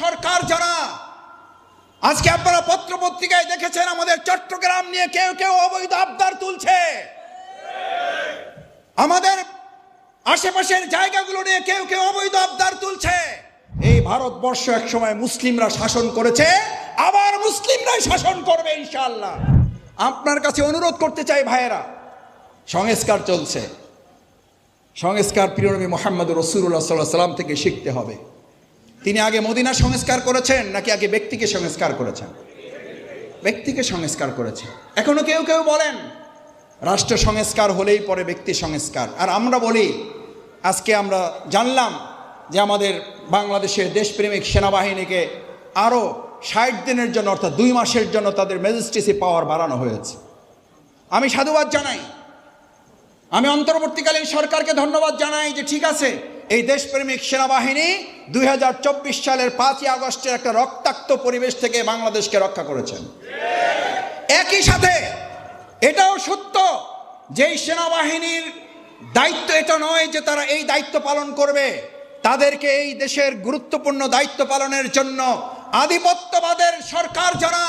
সরকার যারা, আজকে আপনারা পত্র পত্রিকায় দেখেছেন আমাদের চট্টগ্রাম নিয়ে কেউ কেউ অবৈধ আবদার তুলছে। আমাদের আশেপাশের জায়গাগুলো নিয়ে কেউ কেউ অবৈধ আবদার তুলছে। এই ভারতবর্ষ একসময় মুসলিমরা শাসন করেছে, আবার মুসলিমরাই শাসন করবে ইনশাল্লাহ আপনার কাছে অনুরোধ করতে চাই ভাইয়েরা, সংস্কার চলছে। সংস্কার প্রিয়নবী মোহাম্মদ রসুল্লাহ সাল্লাহ সাল্লাম থেকে শিখতে হবে। তিনি আগে মদিনা সংস্কার করেছেন নাকি আগে ব্যক্তিকে সংস্কার করেছেন? ব্যক্তিকে সংস্কার করেছেন। এখনও কেউ কেউ বলেন, রাষ্ট্র সংস্কার হলেই পরে ব্যক্তি সংস্কার। আর আমরা বলি, আজকে আমরা জানলাম যে আমাদের বাংলাদেশের দেশপ্রেমিক সেনাবাহিনীকে আরও ষাট দিনের জন্য অর্থাৎ দুই মাসের জন্য তাদের ম্যাজিস্ট্রেসি পাওয়ার বাড়ানো হয়েছে। আমি সাধুবাদ জানাই। আমি অন্তর্বর্তীকালীন সরকারকে ধন্যবাদ জানাই যে ঠিক আছে এই দেশপ্রেমিক সেনাবাহিনী দুই হাজার চব্বিশ সালের পাঁচই আগস্টের একটা রক্তাক্ত পরিবেশ থেকে বাংলাদেশকে রক্ষা করেছেন। একই সাথে এটাও সত্য যে এই সেনাবাহিনীর দায়িত্ব এটা নয় যে তারা এই দায়িত্ব পালন করবে, তাদেরকে এই দেশের গুরুত্বপূর্ণ দায়িত্ব পালনের জন্য আধিপত্যবাদের সরকার যারা।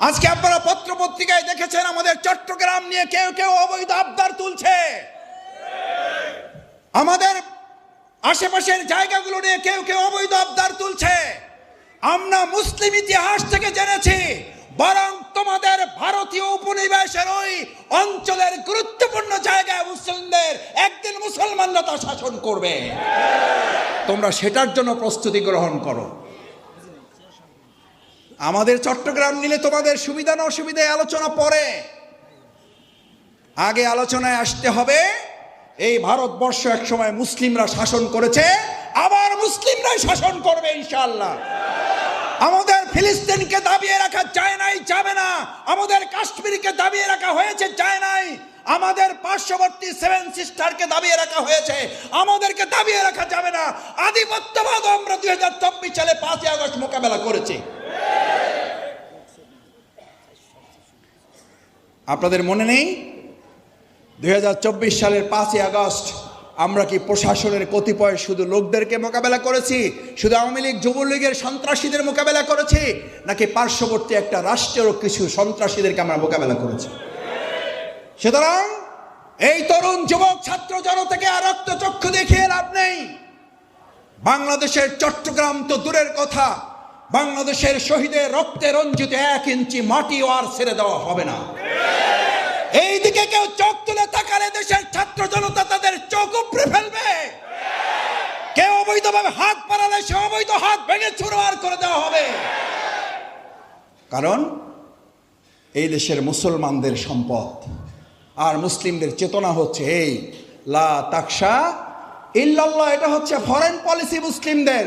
আজকে আপনারা পত্র পত্রিকায় দেখেছেন আমাদের চট্টগ্রাম নিয়ে কেউ কেউ অবৈধ আবদার তুলছে। আমাদের আশেপাশের জায়গাগুলো নিয়ে কেউ কেউ অবৈধ আবদার তুলছে। আমরা মুসলিম ইতিহাস থেকে জেনেছি, বরং তোমাদের ভারতীয় উপনিবেশের ওই অঞ্চলের গুরুত্বপূর্ণ জায়গায় মুসলিমদের একদিন মুসলমানরা তা শাসন করবে। তোমরা সেটার জন্য প্রস্তুতি গ্রহণ করো। আমাদের চট্টগ্রাম নিলে তোমাদের সুবিধা না অসুবিধায় আলোচনা পরে। আগে আলোচনায় আসতে হবে এই ভারতবর্ষ একসময় মুসলিমরা শাসন করেছে, আবার মুসলিমরাই শাসন করবে ইনশাল্লাহ আমাদের ফিলিস্তিনকে দাবিয়ে রাখা যায় নাই যাবে না, আমাদের কাশ্মীরকে দাবিয়ে রাখা হয়েছে যায় নাই আমাদের পার্শ্ববর্তী সেভেন সিস্টারকে দাবিয়ে রাখা হয়েছে, আমাদেরকে দাবিয়ে রাখা যাবে না। আধিপত্যবাদ আমরা দুই হাজার চব্বিশ সালে পাঁচই আগস্ট মোকাবেলা করেছি। আপনাদের মনে নেই? দুই হাজার চব্বিশ সালের পাঁচই আগস্ট আমরা কি প্রশাসনের কতিপয় শুধু লোকদেরকে মোকাবেলা করেছি, শুধু আওয়ামী লীগ, যুবলীগের সন্ত্রাসীদের মোকাবেলা করেছি, নাকি পার্শ্ববর্তী একটা রাষ্ট্রেরও কিছু সন্ত্রাসীদেরকে আমরা মোকাবেলা করেছি? সুতরাং এই তরুণ যুবক ছাত্র জনতাকে আর রক্তচক্ষু দেখিয়ে লাভ নেই। বাংলাদেশের চট্টগ্রাম তো দূরের কথা, বাংলাদেশের শহীদের রক্তে রঞ্জিত এক ইঞ্চি মাটিও আর ছেড়ে দেওয়া হবে না। জনতা তাদের চোখ উপড়ে ফেলবে। কেউ অবৈধভাবে হাত পারালে সে অবৈধ হাত ভেঙে চুরমার করে দেওয়া হবে। কারণ এই দেশের মুসলমানদের সম্পদ আর মুসলিমদের চেতনা হচ্ছে এই লা তাকসা ইল্লাল্লাহ, এটা হচ্ছে ফরেন পলিসি মুসলিমদের।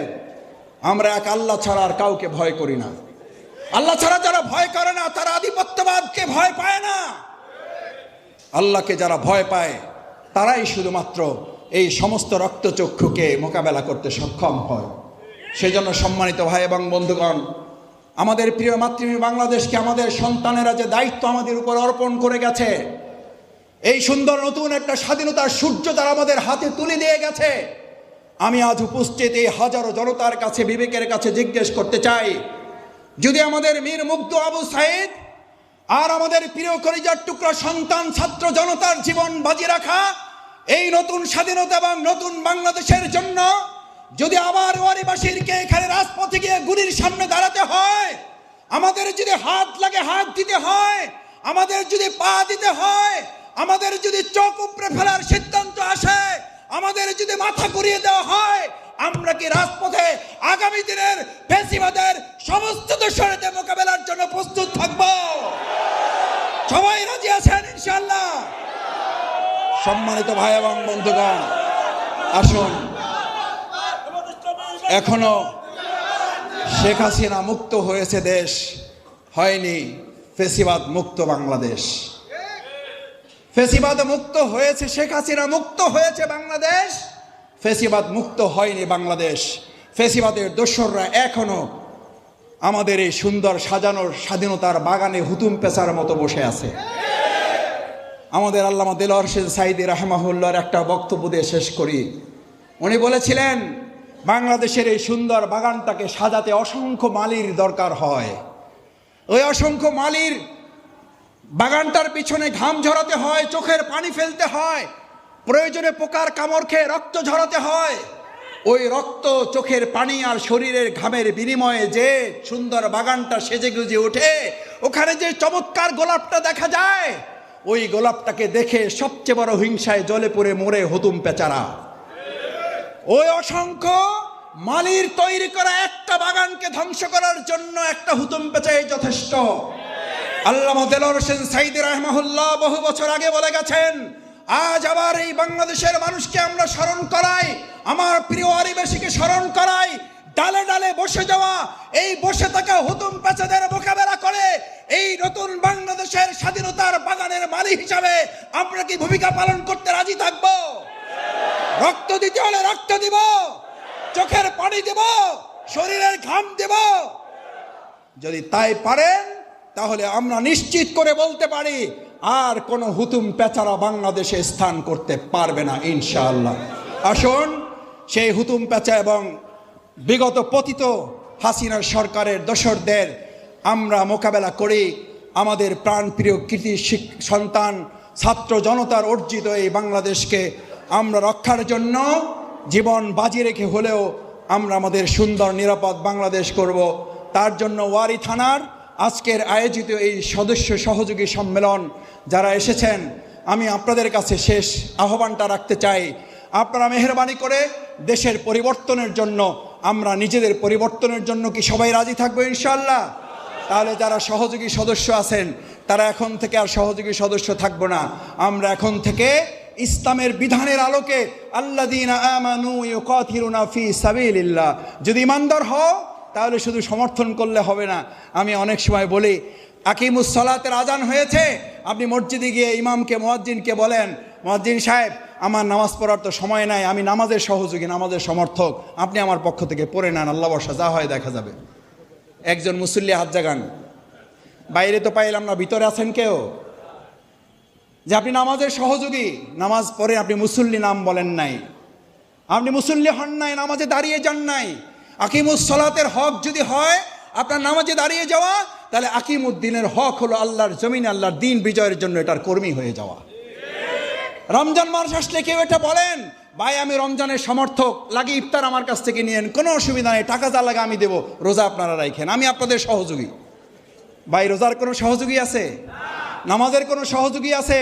আমরা এক আল্লাহ ছাড়া আর কাউকে ভয় করি না। আল্লাহ ছাড়া যারা ভয় করে না, তারা আধিপত্যবাদকে ভয় পায় না। আল্লাহকে যারা ভয় পায় তারাই শুধুমাত্র এই সমস্ত রক্তচক্ষুকে মোকাবেলা করতে সক্ষম হয়। সেজন্য সম্মানিত ভাই এবং বন্ধুগণ, আমাদের প্রিয় মাতৃভূমি বাংলাদেশকে আমাদের সন্তানেরা যে দায়িত্ব আমাদের উপর অর্পণ করে গেছে, এই সুন্দর নতুন একটা স্বাধীনতার সূর্য তারা আমাদের হাতে তুলে দিয়ে গেছে। আমি আজ উপস্থিত এই হাজারো জনতার কাছে, বিবেকের কাছে জিজ্ঞেস করতে চাই, যদি আমাদের মীর মুগ্ধ আবু সাইদ আর আমাদের প্রিয় করিজার টুকরা সন্তান ছাত্র জনতার জীবন বাজি রাখা এই নতুন স্বাধীনতা এবং নতুন বাংলাদেশের জন্য যদি আবার ওয়ারিবাসীরকে এখানে রাজপথে গিয়ে গুলির সামনে দাঁড়াতে হয়, আমাদের যদি হাত লাগে হাত দিতে হয়, আমাদের যদি পা দিতে হয়, আমাদের যদি চোখ উপড়ে ফেলার সিদ্ধান্ত আসে, আমাদের যদি মাথা ঘুরিয়ে দেওয়া হয়, আমরা কি রাজপথে আগামী দিনের ফেসিবাদের সমস্ত দূষণের মোকাবেলার জন্য প্রস্তুত থাকব সবাই রাজি আছেন ইনশাল্লাহ সম্মানিত ভাই এবং বন্ধুগণ, আসুন। এখনও শেখ হাসিনা মুক্ত হয়েছে দেশ, হয়নি ফেসিবাদ মুক্ত বাংলাদেশ। ফেসিবাদ মুক্ত হয়েছে, শেখ হাসিনা মুক্ত হয়েছে বাংলাদেশ, ফেসিবাদ মুক্ত হয়নি বাংলাদেশ। ফেসিবাদের দোসররা এখনও আমাদের এই সুন্দর সাজানোর স্বাধীনতার বাগানে হুতুম পেশার মতো বসে আছে। আমাদের আল্লামা দিল হোসেন সাইদি রাহমাহুল্লার একটা বক্তব্য দিয়ে শেষ করি। উনি বলেছিলেন, বাংলাদেশের এই সুন্দর বাগানটাকে সাজাতে অসংখ্য মালির দরকার হয়। ওই অসংখ্য মালির বাগানটার পিছনে ঘাম ঝরাতে হয়, চোখের পানি ফেলতে হয়, প্রয়োজনে পোকার কামড় খেয়ে রক্ত ঝরাতে হয়। ওই রক্ত, চোখের পানি আর শরীরের ঘামের বিনিময়ে যে সুন্দর বাগানটা সেজে গুজে ওঠে, ওখানে যে চমৎকার গোলাপটা দেখা যায় ওই গোলাপটাকে দেখে সবচেয়ে বড় হিংসায় জলে পড়ে মরে হতুম পেচারা। ওই অসংখ্য মালির তৈরি করা একটা বাগানকে ধ্বংস করার জন্য একটা হুতুম পেঁচাই যথেষ্ট। আল্লাহ দেলোর হোসেন সাইদি রহমাহুল্লাহ বহু বছর আগে বলে গেছেন, আজ আবার এই বাংলাদেশের মানুষকে আমরা স্মরণ করাই, আমার প্রিয় আদিবাসীকে স্মরণ করাই, ডালে ডালে বসে যাওয়া, এই বসে থাকা হুতুম পেঁচাদের মোকাবেলা করে এই নতুন বাংলাদেশের স্বাধীনতার বাগানের মালিক হিসাবে আমরা কি ভূমিকা পালন করতে রাজি থাকব? রক্ত দিতে হলে রক্ত দিব, চোখের পানি দেব, শরীরের ঘাম দেব। যদি তাই পারেন, তাহলে আমরা নিশ্চিত করে বলতে পারি, আর কোনো হুতুম পেচারা বাংলাদেশে স্থান করতে পারবে না, ইনশাআল্লাহ। আসুন, সেই হুতুম পেঁচা এবং বিগত পতিত হাসিনার সরকারের দোসরদের আমরা মোকাবেলা করে, আমাদের প্রাণপ্রিয় কৃতি সন্তান, ছাত্র জনতার অর্জিত এই বাংলাদেশকে আমরা রক্ষার জন্য জীবন বাজি রেখে হলেও আমরা আমাদের সুন্দর, নিরাপদ বাংলাদেশ করব। তার জন্য ওয়ারি থানার আজকের আয়োজিত এই সদস্য সহযোগী সম্মেলন যারা এসেছেন, আমি আপনাদের কাছে শেষ আহ্বানটা রাখতে চাই। আপনারা মেহরবানি করে দেশের পরিবর্তনের জন্য, আমরা নিজেদের পরিবর্তনের জন্য কি সবাই রাজি থাকব ইনশাল্লাহ তাহলে যারা সহযোগী সদস্য আছেন, তারা এখন থেকে আর সহযোগী সদস্য থাকব না। আমরা এখন থেকে ইসলামের বিধানের আলোকে ইউকাতিলুনা ফি যদি ইমানদার হও, তাহলে শুধু সমর্থন করলে হবে না। আমি অনেক সময় বলি, আকিমুস সলাতের আজান হয়েছে, আপনি মসজিদে গিয়ে ইমামকে, মুয়াজ্জিনকে বলেন, মুয়াজ্জিন সাহেব, আমার নামাজ পড়ার তো সময় নাই, আমি নামাজের সহযোগী, নামাজের সমর্থক। আপনি আমার পক্ষ থেকে পড়ে নেন আল্লাহ বর্ষা যা হয় দেখা যাবে। একজন মুসল্লি হাত জাগান। বাইরে তো পাইলাম না, ভিতরে আছেন কেউ? যে আপনি নামাজের সহযোগী, নামাজ পড়ে আপনি মুসল্লি নাম বলেন নাই। আপনি মুসল্লি হন নাই, নামাজে দাঁড়িয়ে যান নাই। আকিমুস সলাতের হক যদি হয়, আপনার নামাজে দাঁড়িয়ে যাওয়া, তাহলে আকিমুদ্দিনের হক হলো আল্লাহর জমিন আল্লাহর দিন বিজয়ের জন্য এটার কর্মী হয়ে যাওয়া। রমজান মাস আসলে কেউ এটা বলেন? ভাই, আমি রমজানের সমর্থক। লাগে ইফতার আমার কাছ থেকে নিয়েন, কোনো অসুবিধা নেই, টাকা যা লাগে আমি দেবো, রোজা আপনারা রাখেন আমি আপনাদের সহযোগী। ভাই, রোজার কোনো সহযোগী আছে? নামাজের কোনো সহযোগী আছে?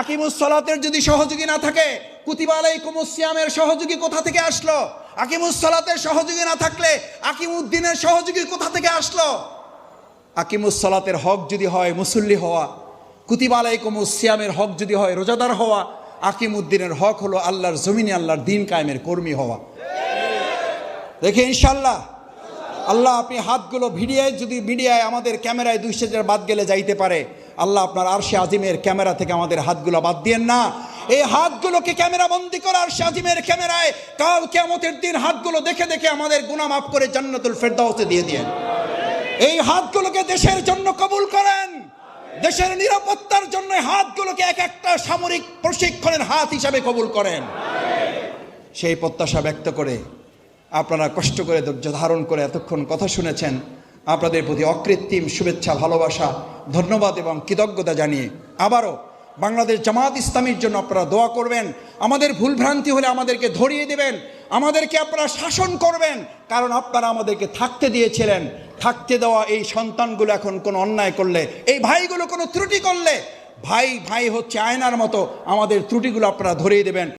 আকিমুস সলাতের যদি সহযোগী না থাকে কুতিবালাই কুমুসিয়ামের সহযোগী কোথা থেকে আসলো? আকিমুস সলাতের সহযোগী না থাকলে আকিমুদ্দিনের সহযোগী কোথা থেকে আসলো? আকিমুস সলাতের হক যদি হয় মুসল্লি হওয়া কুতিবালাই কুমুসিয়ামের হক যদি হয় রোজাদার হওয়া আকিমুদ্দিনের হক হলো আল্লাহর জমিনে আল্লাহর দিন কায়েমের কর্মী হওয়া। দেখে ইনশাল্লাহ আল্লাহ আপনি হাতগুলো ভিডিয়ায় যদি মিডিয়ায় আমাদের ক্যামেরায় সেজের বাদ গেলে যাইতে পারে, আল্লাহ আপনার আরশে আজিমের ক্যামেরা থেকে আমাদের হাতগুলো বাদ দিয়েন না। এই হাতগুলোকে ক্যামেরা বন্দি আরশে আজিমের ক্যামেরায়। কাল কেমতের দিন হাতগুলো দেখে দেখে আমাদের গুনাহ মাফ করে জান্নাতুল ফেরদাউসে দিয়ে দিয়েন। এই হাতগুলোকে দেশের জন্য কবুল করেন। দেশের নিরাপত্তার জন্য হাতগুলোকে এক একটা সামরিক প্রশিক্ষণের হাত হিসাবে কবুল করেন। সেই প্রত্যাশা ব্যক্ত করে আপনারা কষ্ট করে ধৈর্য ধারণ করে এতক্ষণ কথা শুনেছেন। আপনাদের প্রতি অকৃত্রিম শুভেচ্ছা, ভালোবাসা, ধন্যবাদ এবং কৃতজ্ঞতা জানিয়ে আবারও বাংলাদেশ জামাত ইসলামীর জন্য আপনারা দোয়া করবেন। আমাদের ভুলভ্রান্তি হলে আমাদেরকে ধরিয়ে দেবেন। আমাদেরকে আপনারা শাসন করবেন। কারণ আপনারা আমাদেরকে থাকতে দিয়েছিলেন। থাকতে দেওয়া এই সন্তানগুলো এখন কোনো অন্যায় করলে, এই ভাইগুলো কোনো ত্রুটি করলে, ভাই ভাই হচ্ছে আয়নার মতো, আমাদের ত্রুটিগুলো আপনারা ধরিয়ে দেবেন।